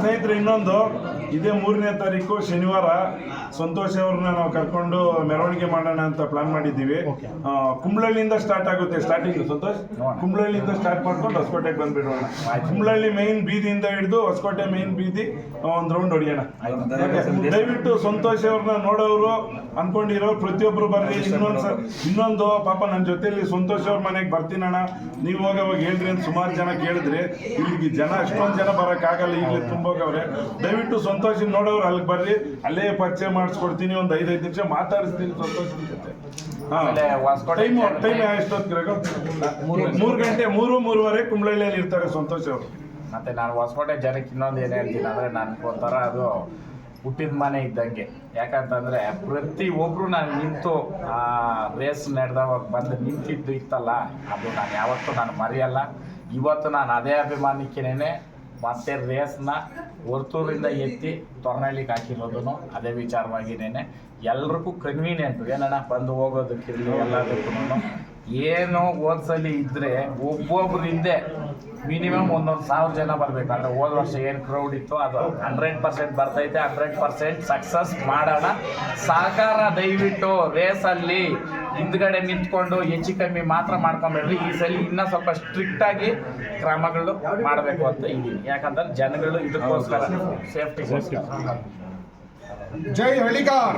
ಸ್ನೇಹಿತರೆ ಇನ್ನೊಂದು ಇದೇ ಮೂರನೇ ತಾರೀಕು ಶನಿವಾರ. ಸಂತೋಷ್ ಅವ್ರನ್ನ ನಾವು ಕರ್ಕೊಂಡು ಮೆರವಣಿಗೆ ಮಾಡೋಣ ಅಂತ ಪ್ಲಾನ್ ಮಾಡಿದ್ದೀವಿ. ಕುಂಬಳಲ್ಲಿಂದ ಕುಂಬ್ಳಳ್ಳಿಯಿಂದ ಸ್ಟಾರ್ಟ್ ಆಗುತ್ತೆ ಸ್ಟಾರ್ಟಿಂಗ್ ಸಂತೋಷ್ ಕುಂಬಳಲ್ಲಿಂದ ಕುಂಬ್ಳಳ್ಳಿಯಿಂದ ಸ್ಟಾರ್ಟ್ ಮಾಡ್ಕೊಂಡು ಹೊಸಕೋಟೆಗೆ ಬಂದ್ಬಿಡೋಣ. ಕುಂಬ್ಳಳ್ಳಿ ಮೈನ್ ಬೀದಿಯಿಂದ ಹಿಡಿದು ಹೊಸಕೋಟೆ ಮೈನ್ ಬೀದಿ ಒಂದು ರೌಂಡ್ ಹೊಡಿಯೋಣ. ದಯವಿಟ್ಟು ಸಂತೋಷ್ ಅವ್ರನ್ನ ನೋಡೋರು ಅನ್ಕೊಂಡಿರೋ ಪ್ರತಿಯೊಬ್ರು ಬರ್ರಿ ಇನ್ನೊಂದು ಇನ್ನೊಂದು ಪಾಪ ನನ್ನ ಜೊತೆಲಿ ಸಂತೋಷ್ ಅವ್ರ ಮನೆಗೆ ಬರ್ತೀನಣ್ಣ ನೀವು ಹೋಗಿ ಅವಾಗ ಹೇಳ್ರಿ ಅಂತ ಸುಮಾರು ಜನ ಕೇಳಿದ್ರಿ ಇಲ್ಲಿಗೆ ಜನ ಅಷ್ಟೊಂದು ಜನ ಬರೋಕ್ಕಾಗಲ್ಲ ಈಗಲೇ ತುಂಬೋಗವ್ರೆ. ದಯವಿಟ್ಟು ಸಂತೋಷ ನೋಡೋರು ಅಲ್ಲಿಗೆ ಬರ್ರಿ. ಅಲ್ಲೇ ಪರಿಚಯ ಮಾಡಿಸ್ಕೊಡ್ತೀನಿ ಒಂದು ಐದೈದು ನಿಮಿಷ ಮಾತಾಡಿಸ್ತೀನಿ ಸಂತೋಷ್ ಜೊತೆ. ಟೈಮ್ ಟೈಮ್ ಎಷ್ಟೊತ್ತಿಗೆ ಮೂರು ಗಂಟೆ. ಮೂರು ಮೂರುವರೆ ಕುಂಬ್ಳಳ್ಳಿಯಲ್ಲಿ ಇರ್ತಾರೆ ಸಂತೋಷ್ ಅವರು. ಮತ್ತೆ ನಾನು ಹೊಸಕೋಟೆ ಜನಕ್ಕೆ ಇನ್ನೊಂದು ಏನೇ ಹೇಳ್ತೀನಿ ಅಂದ್ರೆ ನನ್ಗೆ ಒಂಥರ ಅದು ಹುಟ್ಟಿದ ಮನೆ ಇದ್ದಂಗೆ. ಯಾಕಂತಂದ್ರೆ ಪ್ರತಿ ಒಬ್ರು ನಾನು ನಿಂತು ಆ ರೇಸ್ ನಡೆದವಾಗ ಬಂದು ನಿಂತಿದ್ದು ಇತ್ತಲ್ಲ, ಅದು ನಾನು ಯಾವತ್ತೂ ನಾನು ಮರೆಯಲ್ಲ. ಇವತ್ತು ನಾನು ಅದೇ ಅಭಿಮಾನಿಕೇನೆ ಮತ್ತೆ ರೇಸ್ನ ಹೊರ್ತೂರಿಂದ ಎತ್ತಿ ತೊರ್ನಳ್ಳಿಗೆ ಹಾಕಿರೋದನ್ನು ಅದೇ ವಿಚಾರವಾಗಿನೇನೆ. ಎಲ್ರಿಗೂ ಕನ್ವೀನಿಯೆಂಟು ಏನಣ್ಣ, ಬಂದು ಹೋಗೋದಕ್ಕಿರಲಿ ಎಲ್ಲದಕ್ಕೂ ಏನು ಓದ್ಸಲಿ ಇದ್ದರೆ ಒಬ್ಬೊಬ್ರು ಹಿಂದೆ ಮಿನಿಮಮ್ ಒಂದೊಂದು ಸಾವಿರ ಜನ ಬರಬೇಕು. ಅಂದ್ರೆ ಹೋದ ವರ್ಷ ಏನು ಕ್ರೌಡ್ ಇತ್ತು ಅದು ಹಂಡ್ರೆಡ್ ಪರ್ಸೆಂಟ್ ಬರ್ತೈತೆ ಹಂಡ್ರೆಡ್ ಪರ್ಸೆಂಟ್ ಸಕ್ಸಸ್ ಮಾಡೋಣ. ಸಹಕಾರ ದಯವಿಟ್ಟು ರೇಸಲ್ಲಿ ಹಿಂದ್ಗಡೆ ನಿಂತ್ಕೊಂಡು ಹೆಚ್ಚು ಕಮ್ಮಿ ಮಾತ್ರ ಮಾಡ್ಕೊಂಬೇಡ್ರಿ ಈ ಸಲ ಇನ್ನೂ ಸ್ವಲ್ಪ ಸ್ಟ್ರಿಕ್ಟ್ ಆಗಿ ಕ್ರಮಗಳು ಮಾಡಬೇಕು ಅಂತ ಇದ್ದೀನಿ. ಯಾಕಂದ್ರೆ ಜನಗಳು ಇದಕ್ಕೋಸ್ಕರ ಸೇಫ್ಟಿಗೋಸ್ಕರ ಜೈ ಹಳ್ಳಿಗಾರ್.